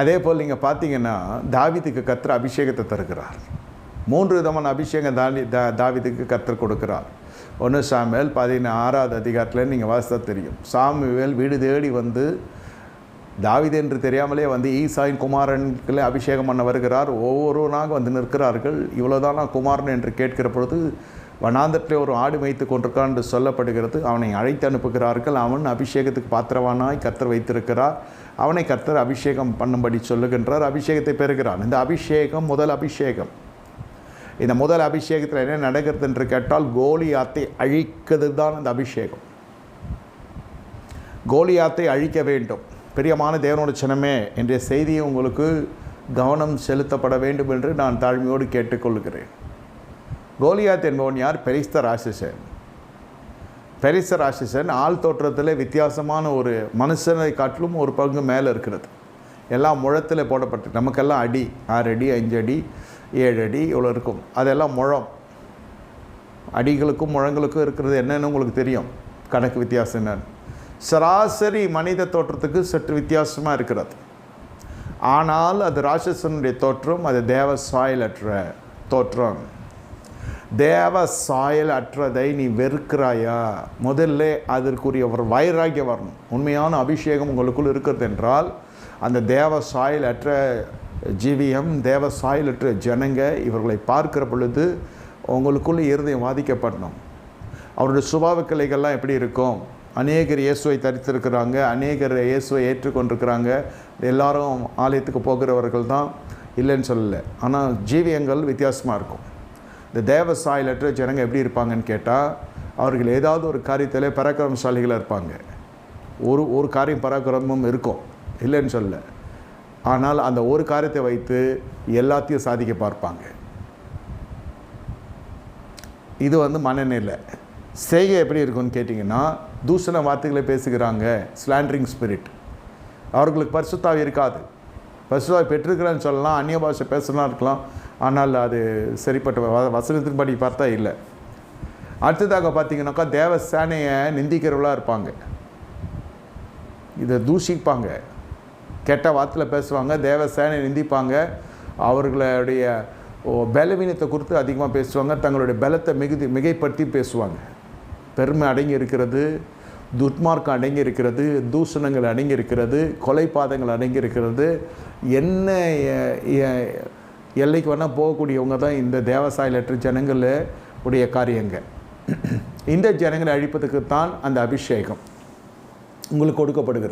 அதே போல் நீங்கள் பார்த்தீங்கன்னா தாவிதுக்கு கத்திர அபிஷேகத்தை தருகிறார். மூன்று விதமான அபிஷேகம் தாவி தா தாவிதுக்கு கத்தர் கொடுக்கிறார். ஒன்று சாமுவேல் பதினாறாவது அதிகாரத்தில் நீங்கள் வாசித்தா தெரியும். சாமுவேல் வீடு தேடி வந்து தாவிது என்று தெரியாமலே வந்து ஈசாயின் குமாரன்களை அபிஷேகம் பண்ண வருகிறார். ஒவ்வொருவனாக வந்து நிற்கிறார்கள். இவ்வளோதானா குமாரன் என்று கேட்கிற பொழுது வனாந்தரத்தில் ஒரு ஆடு வைத்து கொண்டிருக்கான் என்று சொல்லப்படுகிறது. அவனை அழைத்து அனுப்புகிறார்கள். அவன் அபிஷேகத்துக்கு பாத்திரவானாய் கர்த்தர் வைத்திருக்கிறார். அவனை கர்த்தர் அபிஷேகம் பண்ணும்படி சொல்லுகின்றார். அபிஷேகத்தை பெறுகிறான். இந்த அபிஷேகம் முதல் அபிஷேகம். இந்த முதல் அபிஷேகத்தில் என்ன நடக்கிறது என்று கேட்டால் கோலியாத்தை அழிக்கிறது தான் இந்த அபிஷேகம். கோலியாத்தை அழிக்க வேண்டும். பிரியமான தேவனோட சினமே என்ற செய்தியை உங்களுக்கு கவனம் செலுத்தப்பட வேண்டும் என்று நான் தாழ்மையோடு கேட்டுக்கொள்கிறேன். கோலியாத் என்பவன் யார்? பெரிஸ்த ராட்சசன். பெரிஸ்த ராட்சசன் ஆள் தோற்றத்தில் வித்தியாசமான ஒரு மனுஷனை காட்டிலும் ஒரு பங்கு மேலே இருக்கிறது. எல்லாம் முழத்தில் போடப்பட்டு நமக்கெல்லாம் அடி ஆறு அடி அஞ்சு அடி ஏழு அடி இவ்வளோ இருக்கும். அதெல்லாம் முழம். அடிகளுக்கும் முழங்களுக்கும் இருக்கிறது என்னென்னு உங்களுக்கு தெரியும். கணக்கு வித்தியாசம் என்னன்னு. சராசரி மனித தோற்றத்துக்கு சற்று வித்தியாசமாக இருக்கிறது. ஆனால் அது ராட்சசனுடைய தோற்றம் அது தேவ சாயலற்ற தோற்றம். தேவ சாயல் அற்றதை நீ வெறுக்கிறாயா? முதல்ல அதற்குரிய ஒரு வைராகியம் வரணும். உண்மையான அபிஷேகம் உங்களுக்குள் இருக்கிறது என்றால் அந்த தேவ சாயல் அற்ற ஜீவியம் தேவ சாயல் அற்ற ஜனங்க இவர்களை பார்க்கிற பொழுது உங்களுக்குள்ளே இருதயம் பாதிக்கப்படணும் அவருடைய சுபாவ கிளைகள்லாம் எப்படி இருக்கும்? அநேகர் இயேசுவை தரித்திருக்கிறாங்க அநேகர் இயேசுவை ஏற்றுக்கொண்டிருக்கிறாங்க. எல்லாரும் ஆலயத்துக்கு போகிறவர்கள் தான் இல்லைன்னு சொல்லலை. ஆனால் ஜீவியங்கள் வித்தியாசமாக இருக்கும். இந்த தேவ லெட்டர் ஜனங்க எப்படி இருப்பாங்கன்னு கேட்டால் அவர்கள் ஏதாவது ஒரு காரியத்தில் பராக்கிரமசாலிகளாக இருப்பாங்க. ஒரு ஒரு காரியம் பராக்கிரமம் இருக்கும். இல்லைன்னு சொல்ல ஆனால் அந்த ஒரு காரியத்தை வைத்து எல்லாத்தையும் சாதிக்க பார்ப்பாங்க. இது வந்து மனநிலை. செய்கை எப்படி இருக்கும்னு கேட்டிங்கன்னா தூஷண வார்த்தைகளை பேசுகிறாங்க. ஸ்லாண்டரிங் ஸ்பிரிட் அவர்களுக்கு பரிசுத்தாவி இருக்காது. பரிசுத்தாவி பெற்றிருக்கிறேன்னு சொல்லலாம் அந்நிய பாஷை பேசலாம் இருக்கலாம். ஆனால் அது சரிப்பட்ட வ- வசனத்தின்படி பார்த்தா இல்லை. அடுத்ததாக பார்த்தீங்கன்னாக்கா தேவ சேனையை இருப்பாங்க. இதை தூஷிப்பாங்க. கெட்ட வார்த்தையில் பேசுவாங்க தேவ சேனை நிந்திப்பாங்க. அவர்களுடைய பலவீனத்தை குறித்து அதிகமாக பேசுவாங்க தங்களுடைய பலத்தை மிகுதி மிகைப்படுத்தி பேசுவாங்க. பெருமை அடங்கி இருக்கிறது துர்மார்க்கம் அடங்கி இருக்கிறது தூஷணங்கள் அடங்கி இருக்கிறது கொலைபாதங்கள் அடங்கி இருக்கிறது என்ன எல்லைக்கு வேணால் போகக்கூடியவங்க தான் இந்த தேவசாய லெட்டர் ஜனங்கள் உடைய காரியங்க. இந்த ஜனங்களை அழிப்பதற்கு தான் அந்த அபிஷேகம் உங்களுக்கு கொடுக்கப்படுகிறது.